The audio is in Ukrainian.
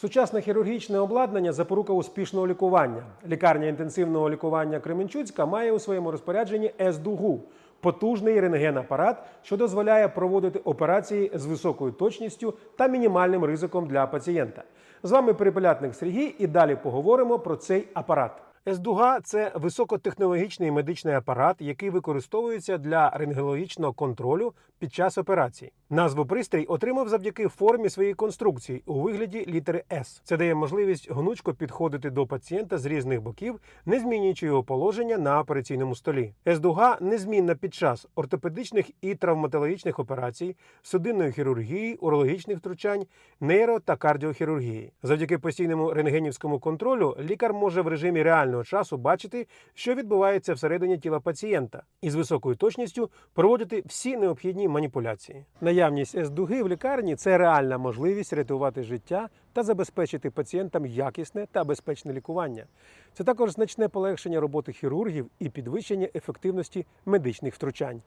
Сучасне хірургічне обладнання запорука успішного лікування. Лікарня інтенсивного лікування Кременчуцька має у своєму розпорядженні С-дугу – потужний рентген-апарат, що дозволяє проводити операції з високою точністю та мінімальним ризиком для пацієнта. З вами перепелятник Сергій, і далі поговоримо про цей апарат. С-дуга – це високотехнологічний медичний апарат, який використовується для рентгенологічного контролю під час операцій. Назву пристрій отримав завдяки формі своєї конструкції у вигляді літери С. Це дає можливість гнучко підходити до пацієнта з різних боків, не змінюючи його положення на операційному столі. С-дуга незмінна під час ортопедичних і травматологічних операцій, судинної хірургії, урологічних втручань, нейро та кардіохірургії. Завдяки постійному рентгенівському контролю лікар може в режимі реального часу бачити, що відбувається всередині тіла пацієнта, і з високою точністю проводити всі необхідні маніпуляції. Наявність С-дуги в лікарні це реальна можливість рятувати життя та забезпечити пацієнтам якісне та безпечне лікування. Це також значне полегшення роботи хірургів і підвищення ефективності медичних втручань.